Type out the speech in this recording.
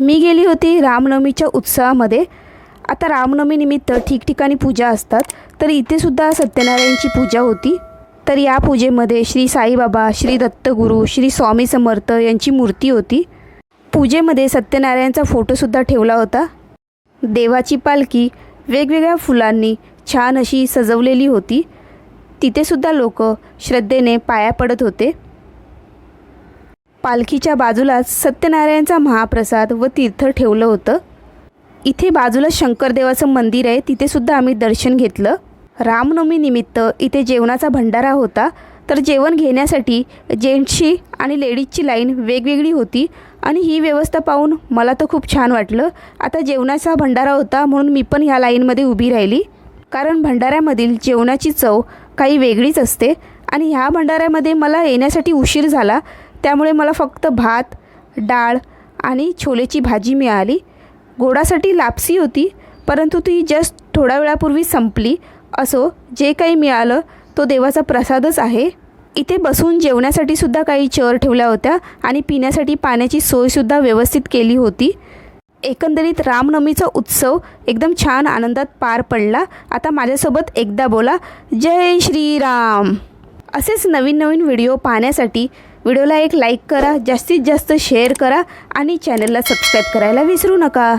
मी गेली होती रामनवमीच्या उत्सवामध्ये. आता रामनवमीनिमित्त ठिकठिकाणी पूजा असतात. तर इथेसुद्धा सत्यनारायणची पूजा होती. तर या पूजेमध्ये श्री साईबाबा श्री दत्तगुरू श्री स्वामी समर्थ यांची मूर्ती होती. पूजेमध्ये सत्यनारायणचा फोटोसुद्धा ठेवला होता. देवाची पालखी वेगवेगळ्या फुलांनी छान अशी सजवलेली होती. तिथेसुद्धा लोक श्रद्धेने पाया पडत होते. पालखीच्या बाजूलाच सत्यनारायणचा महाप्रसाद व तीर्थ ठेवलं होतं. इथे बाजूला शंकरदेवाचं मंदिर आहे तिथेसुद्धा आम्ही दर्शन घेतलं. रामनवमीनिमित्त इथे जेवणाचा भंडारा होता तर जेवण घेण्यासाठी जेंट्सची आणि लेडीजची लाईन वेगवेगळी होती आणि ही व्यवस्था पाहून मला तर खूप छान वाटलं. आता जेवणाचा भंडारा होता म्हणून मी पण ह्या लाईनमध्ये उभी राहिली. कारण भंडाऱ्यामधील जेवणाची चव काही वेगळीच असते आणि ह्या भंडाऱ्यामध्ये मला येण्यासाठी उशीर झाला त्यामुळे मला फक्त भात डाळ आणि छोलेची भाजी मिळाली. गोडासाठी लापसी होती परंतु ती जस्ट थोड्या वेळापूर्वी संपली. असो जे काही मिळालं तो देवाचा प्रसादच आहे. इथे बसून जेवण्यासाठी सुद्धा काही चेअर ठेवल्या होत्या आणि पिण्यासाठी पाण्याची सोयसुद्धा व्यवस्थित केली होती. एकंदरीत रामनवमीचा उत्सव एकदम छान आनंदात पार पडला. आता माझ्यासोबत एकदा बोला. जय श्रीराम. असेच नवीन नवीन व्हिडिओ पाहण्यासाठी व्हिडिओला एक लाईक करा जास्तीत जास्त शेअर करा आणि चॅनलला सबस्क्राईब करायला विसरू नका.